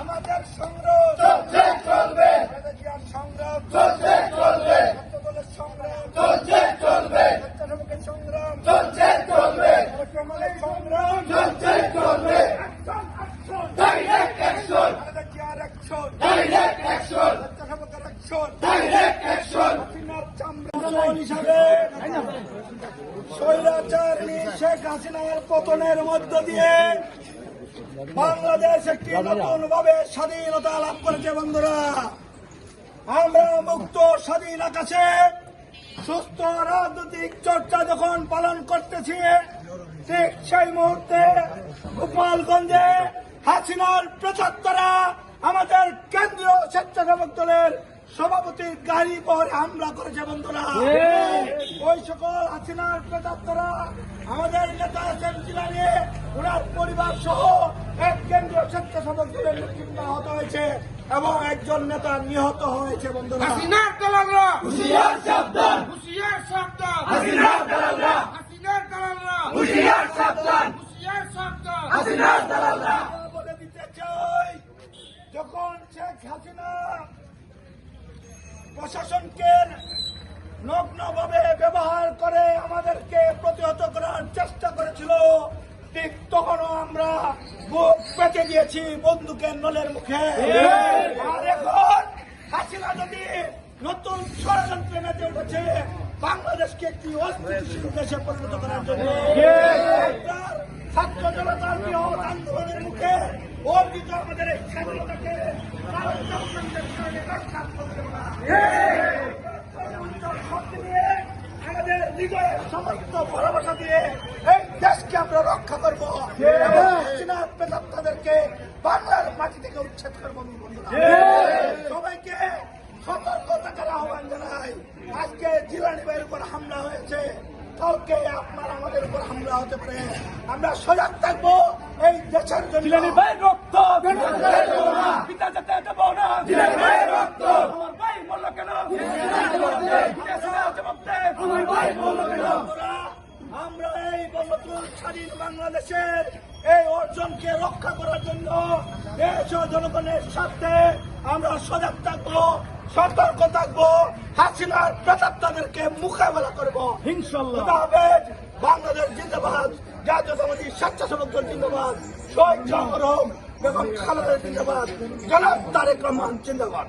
আমাদের সংগ্রাম চলছে চলবে। সংগ্রাম। চলছে চলবে। সংগ্রাম। চলছে চলবে। সংগ্রাম। চলছে চলবে। সংগ্রাম। চলছে চলবে। Direct action direct action direct action হিসাবে স্বৈরাচারী শেখ হাসিনার পতনের মধ্য দিয়ে বাংলাদেশ একটি নতুন ভাবে স্বাধীনতা লাভ করেছে বন্ধুরা। আমরা মুক্ত স্বাধীন আকাশে সুস্থ রাজনৈতিক চর্চা যখন পালন করতেছি ঠিক সেই মুহূর্তে গোপালগঞ্জে হাসিনার প্রচারতারা আমাদের কেন্দ্রীয় স্বেচ্ছাসেবক দলের সভাপতির গাড়ি পর হামলা করেছে বন্ধুরা। ওই সকল হাসিনার প্রচারতারা আমাদের নেতা আছেন জিলানি ওনার পরিবার সহ এক কেন্দ্রীয় স্বেচ্ছাসেবক দলের নেতৃত্ব আহত হয়েছে এবং একজন নেতা নিহত হয়েছে বন্ধুরা। হাসিনার দালালরা হুশিয়ার সাবধান। হুশিয়ার সাবধান। হাসিনার দালালরা হাসিনার দালালরা হুশিয়ার সাবধান। হুশিয়ার সাবধান। হাসিনার দালালরা বলে দিতে চাই যখন শেখ হাসিনা প্রশাসনকে নগ্নভাবে ব্যবহার করে আমাদেরকে প্রতিহত করার চেষ্টা করেছিল আমরা বুক পেতে দিয়েছি বন্দুকের নলের মুখে। আর এখন হাসিনা যদি নতুন ষড়যন্ত্রে মেতে উঠেছে, বাংলাদেশকে একটি অস্থিতিশীল দেশে পরিণত করার জন্য ছাত্র জনতার বৃহৎ আন্দোলনের মুখে অর্জিত আমাদের এই স্বাধীনতাকে আমাদের হৃদয়ের সমস্ত ভালোবাসা দিয়ে দেশকে আমরা রক্ষা করব। হাসিনা বাংলার মাটি থেকে উচ্ছেদ করব সবাইকে সতর্ক থাকার আহ্বান জানাই। আজকে জিলানি ভাইয়ের উপর হামলা হয়েছে। কালকে আপনার আমাদের উপর হামলা হতে পারে। আমরা সজাগ থাকব এই দেশের জন্য। জিলানি রক্ত। পিতা যেতে দেব না জিলানি ভাই রক্ত আমার ভাই বলল কেন আমার ভাই বলল কেন বন্ধুরা, আমরা এই স্বাধীন বাংলাদেশের এই অর্জনকে রক্ষা করার জন্য দেশ ও জনগণের স্বার্থে আমরা সজাগ থাকব সতর্ক থাকব হাসিনার প্রেতাত্মাদেরকে মোকাবেলা করব। খুদা বাংলাদেশ জিন্দাবাদ জাতীয়তাবাদী স্বেচ্ছাসেবক দল জিন্দাবাদ শহীদ হোক বেগম খালেদা জিন্দাবাদ জনাব তারেক রহমান জিন্দাবাদ।